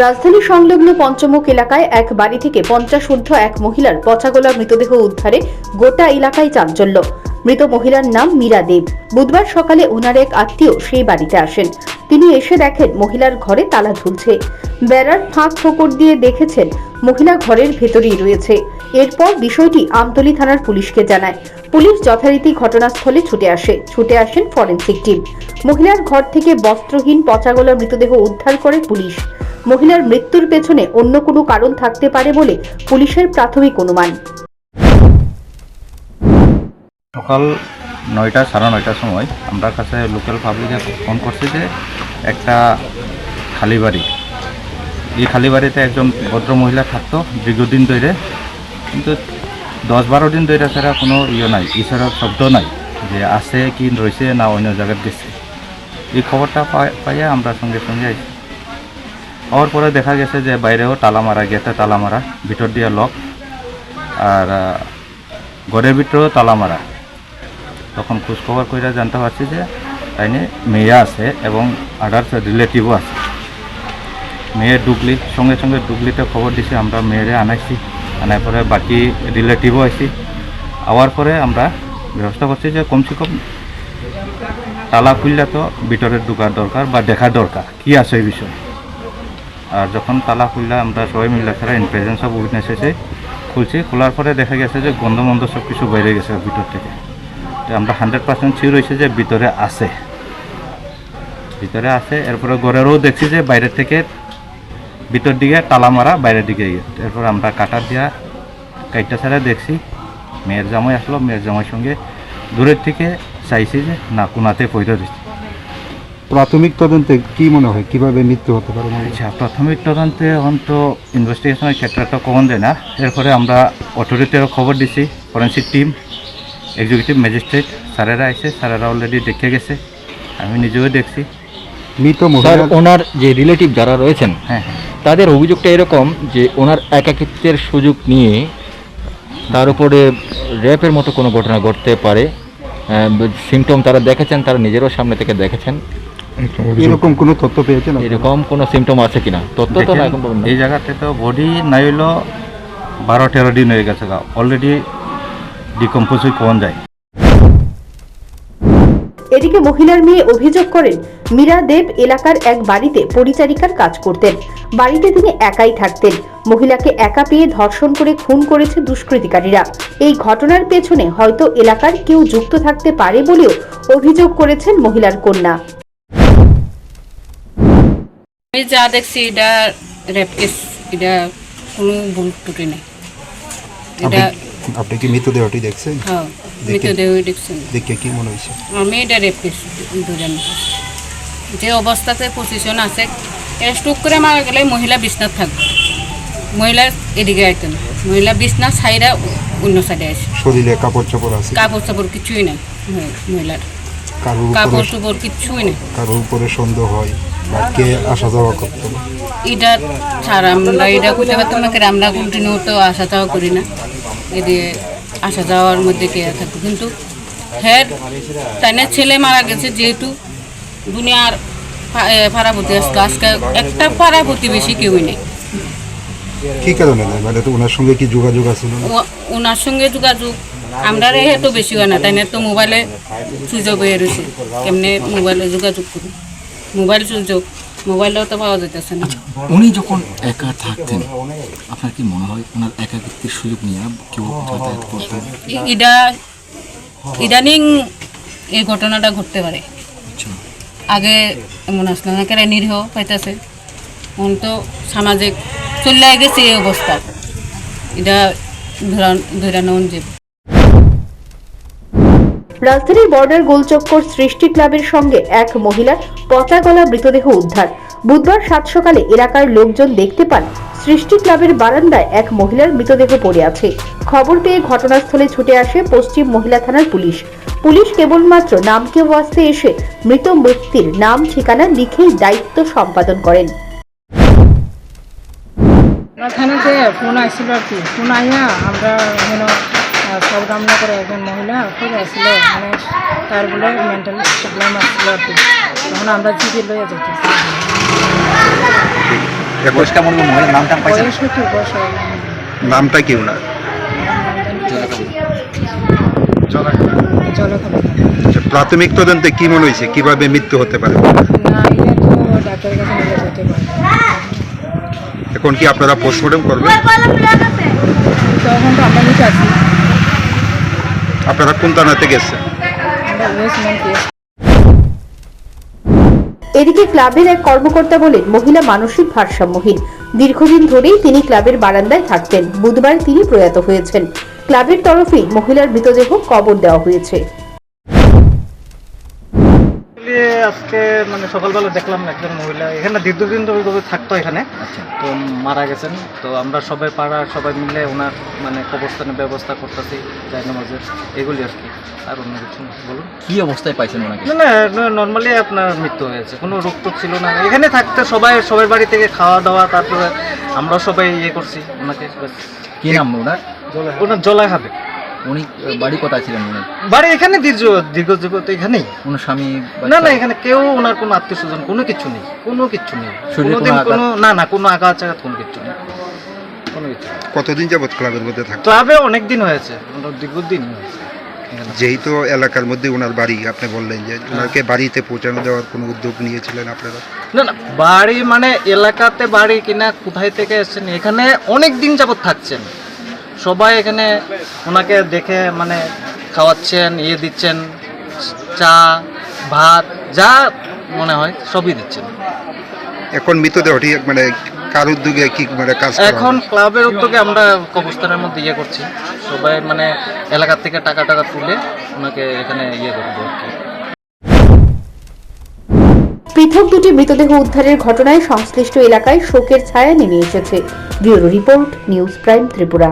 রাজধানী সংলগ্ন পঞ্চমুখ এলাকায় এক বাড়ি থেকে পঞ্চাশ ঊর্ধ্ব এক মহিলার পচাগোলা মৃতদেহ উদ্ধারে গোটা এলাকায় চাঞ্চল্য। মৃত মহিলার নাম মীরা দেব। বুধবার সকালে ওনার এক আত্মীয় সেই বাড়িতে আসেন। তিনি এসে দেখেন মহিলার ঘরে তালা ঝুলছে। বেড়ার ফাঁক ফোকর দিয়ে দেখেছেন মহিলা ঘরের ভেতরেই রয়েছে। এরপর বিষয়টি আমতলী থানার পুলিশকে জানায়। পুলিশ যথারীতি ঘটনাস্থলে ছুটে আসে। ছুটে আসেন ফরেনসিক টিম। মহিলার ঘর থেকে বস্ত্রহীন পচাগোলা মৃতদেহ উদ্ধার করে পুলিশ। মহিলার মৃত্যুর পেছনে অন্য কোনো কারণ থাকতে পারে বলে পুলিশের প্রাথমিক অনুমান। সকাল নয়টা, সাড়ে নয়টার সময় আমরা কাছে লোকাল পাবলিকে ফোন করছে যে একটা খালি বাড়ি এই খালি বাড়িতে একজন ভদ্র মহিলা থাকতো দীর্ঘদিন ধরে। কিন্তু দশ বারো দিন ধরে ছাড়া কোনো ইয়ে নাই ঈশ্বরের শব্দ নাই যে আছে কি রয়েছে না অন্য জায়গায় গেছে এই খবরটা পাই- পাইয়া আমরা সঙ্গে সঙ্গে হওয়ার পরে দেখা গেছে যে বাইরেও তালা মারা গেটে তালা মারা ভিতর দিয়ে লক আর ঘরের ভিতরেও তালা মারা তখন খোঁজখবর করে জানতে পারছি যে তাইনে মেয়ে আছে এবং আদার্স রিলেটিভও আছে মেয়ে ডুগলি সঙ্গে সঙ্গে ডুগলিতে খবর দিছি আমরা মেয়েরে আনাইছি আনার পরে বাকি রিলেটিভও আইছি আওয়ার পরে আমরা ব্যবস্থা করছি যে কমসে কম তালা খুললে তো ভিতরে ঢুকার দরকার বা দেখা দরকার কি আছে এই বিষয়ে আর যখন তালা খুললে আমরা সবাই মিলে ছাড়া ইন প্রেজেন্স অফ উইটনেস এসে খুলছি। খোলার পরে দেখা গেছে যে গন্ধ মন্ধ সব কিছু বাইরে গেছে ভিতর থেকে। তো আমরা হান্ড্রেড পার্সেন্ট শিওর হয়েছে যে ভিতরে আছে। ভিতরে আছে, এরপরে ঘরেরও দেখছি যে বাইরের থেকে ভিতর দিকে তালা মারা বাইরের দিকে। এরপর আমরা কাটার দিয়া কাইটটা ছাড়া দেখছি। মেয়ের জামাই আসলো, মেয়ের জামাইয়ের সঙ্গে দূরের থেকে চাইছি যে না কোনাতে পয়সা দিচ্ছি প্রাথমিক তদন্তে কি মনে হয়? কীভাবে মৃত্যু হতে পারে? আচ্ছা প্রাথমিক তদন্তে এখন তো ইনভেস্টিগেশনের ক্ষেত্রে তো কমন যায় না। এরপরে আমরা অথরিটিরও খবর দিছি ফরেন্সিক টিম এক্সিকিউটিভ ম্যাজিস্ট্রেট স্যারেরা এসে স্যারেরা অলরেডি দেখে গেছে আমি নিজেও দেখছি। মৃত স্যার মহিলা ওনার যে রিলেটিভ যারা রয়েছেন হ্যাঁ হ্যাঁ। তাদের অভিযোগটা এরকম যে ওনার একাকিত্বের সুযোগ নিয়ে তার উপরে র্যাপের মতো কোনো ঘটনা ঘটতে পারে। সিমটম তারা দেখেছেন তারা নিজেরও সামনে থেকে দেখেছেন। এরকম কোনো তথ্য পেয়েছেন? এরকম কোনো সিমটম আছে কিনা? তথ্য তো না এখন এই জায়গাতে তো বডি নাই হইল বারো তেরো দিন হয়ে গেছে অলরেডি ডিকম্পোজ হয়ে কমন যায়? এদিকে মহিলার মেয়ে অভিযোগ করেন মীরা দেব এলাকার এক বাড়িতে পরিচারিকার কাজ করতেন। বাড়িতে তিনি একাই থাকতেন। মহিলাকে একা পেয়ে ধর্ষণ করে খুন করেছে দুষ্কৃতিকারীরা। এই ঘটনার পেছনে হয়তো এলাকার কেউ যুক্ত থাকতে পারে বলেও অভিযোগ করেছেন মহিলার কন্যা। আমি যা দেখছি এটা রেপ কেস এটা কোনো ভুল ত্রুটি নেই। এটা আপনি- কি মৃতদেহটি দেখছেন? হ্যাঁ মৃতদেহ দেখছেন দেখে কি মনে হয়েছে? আমি এটা রেপ কেস দুজন যে অবস্থাতে পজিশন আছে এটা স্ট্রোক করে মারা গেলে মহিলা বিছনাথ থাকবে। মহিলা এদিকে আইতো না। মহিলা বিছনা সাইডা অন্য সাইডে আসে। শরীরে কাপড় চোপড় আছে? কাপড় চাপড় কিছুই নাই। মহিলার। কাপড় চোপড় কিছুই নাই। কারোর উপরে সন্দেহ হয়? কে আসা যাওয়া করতো এটা ছাড়া আমরা এটা করতে পারতাম না কারণ আমরা কন্টিনিউ তো আসা যাওয়া করি না। এদিকে আসা যাওয়ার মধ্যে কে থাকতো কিন্তু হ্যাঁ তাই না? ছেলে মারা গেছে যেহেতু দুনিয়ার পা- এ, পাড়াপতি আসতো আজকে একটা পাড়া প্রতিবেশী কেউই নেই। কি কারণে নেয় মানে ওনার সঙ্গে কি যোগাযোগ আছে ওনার সঙ্গে যোগাযোগ আমরা রে তো বেশি হয় না তাই না? তো মোবাইলে সুযোগ হয়ে রয়েছে। কেমনে মোবাইলে যোগাযোগ করি মোবাইল সুযোগ মোবাইলেও তো পাওয়া যেতেছে না। উনি যখন একা থাকতেন আপনার কি মনে হয় ওনার একাকিত্বের সুযোগ নিয়ে কেউ যাতায়াত করতেন ইদা ইদানিং এই ঘটনাটা ঘটতে পারে। আচ্ছা। আগে এমন আসলো না কেন নিরীহ পাইতেছে এখন তো সামাজিক চলে গেছে এই অবস্থা। এটা ধরান ধরানো যে রাজধানীর বর্ডার গোলচক্কর সৃষ্টি ক্লাবের সঙ্গে এক মহিলার পচা গলা মৃতদেহ উদ্ধার। বুধবার সাত সকালে এলাকার লোকজন দেখতে পান সৃষ্টি ক্লাবের বারান্দায় এক মহিলার মৃতদেহ পড়ে আছে। খবর পেয়ে ঘটনাস্থলে ছুটে আসে পশ্চিম মহিলা থানার পুলিশ। পুলিশ কেবলমাত্র নামকে ওয়াস্তে এসে মৃত ব্যক্তির নাম, ঠিকানা লিখেই দায়িত্ব সম্পাদন করেন। থানাতে ফোন আসছিল আর কি। ফোন আইয়া আমরা সব রান্না করে একজন মহিলা খুব আসছিল মানে তার বলে মেন্টাল প্রবলেম আসছিল আর কি। তখন আমরা চিঠি লইয়া হবে। নামটা কি ওনার? আচ্ছা, প্রাথমিক তদন্তে কি মনে হয়েছে? কীভাবে মৃত্যু হতে পারে? না এটা ডাক্তারের কাছে নিলে পারে। এখন কি আপনারা পোস্টমর্টম করবেন? তখন তো আমরা নিচে আছি আপনারা কোন থানাতে গেছেন? এদিকে ক্লাবের এক কর্মকর্তা বলেন, মহিলা মানসিক ভারসাম্যহীন। দীর্ঘদিন ধরেই তিনি ক্লাবের বারান্দায় থাকতেন। বুধবার তিনি প্রয়াত হয়েছেন। ক্লাবের তরফে মহিলার মৃতদেহ কবর দেওয়া হয়েছে। আসলে আজকে মানে সকালবেলা দেখলাম একজন মহিলা এখানে দীর্ঘদিন ধরে থাকতো এখানে। তো মারা গেছেন। তো আমরা সবাই পাড়ার সবাই মিলে ওনার মানে কবরস্থানের ব্যবস্থা করতেছি যাই নামাজের এগুলি আর কি। আর অন্য কিছু বলুন। কি অবস্থায় পাইছেন ওনাকে? না না নর্মালি আপনার মৃত্যু হয়েছে। কোনো রোগ টোগ ছিল না। এখানে থাকতে সবাই সবার বাড়ি থেকে খাওয়া দাওয়া তারপরে আমরা সবাই ইয়ে করছি ওনাকে। কি নাম ওনার? ওনার জলা খাবে উনি বাড়ি কোথায় ছিলেন উনি? বাড়ি এখানে দীর্ঘ দীর্ঘ দীর্ঘ তো এখানেই। ওনার স্বামী না না এখানে কেউ ওনার কোনো আত্মীয় স্বজন কোনো কিছু নেই কোনো কিছু নেই। কোনোদিন কোনো না না কোনো আঘাত চাঘাত কোনো কিছু নেই। কোনো কিছু কতদিন যাবত ক্লাবের মধ্যে থাকতো ক্লাবে অনেক দিন হয়েছে দীর্ঘদিন হয়েছে। যেহেতু এলাকার মধ্যে ওনার বাড়ি আপনি বললেন যে ওনাকে বাড়িতে পৌঁছানো দেওয়ার কোনো উদ্যোগ নিয়েছিলেন আপনারা? না না বাড়ি মানে এলাকাতে বাড়ি কিনা কোথায় থেকে এসেছেন এখানে অনেক দিন যাবত থাকছেন। সবাই এখানে ওনাকে দেখে মানে খাওয়াচ্ছেন ইয়ে দিচ্ছেন চা ভাত যা মনে হয় সবই দিচ্ছেন। এখন মৃতদেহটি মানে কার উদ্যোগে কি মানে কাজ এখন ক্লাবের উদ্যোগে আমরা কবরস্থানের মধ্যে ইয়ে করছি। সবাই মানে এলাকার থেকে টাকা টাকা তুলে ওনাকে এখানে ইয়ে করব পৃথক দুটি মৃতদেহ উদ্ধারের ঘটনায় সংশ্লিষ্ট এলাকায় শোকের ছায়া নেমে এসেছে। Bureau report news prime Tripura.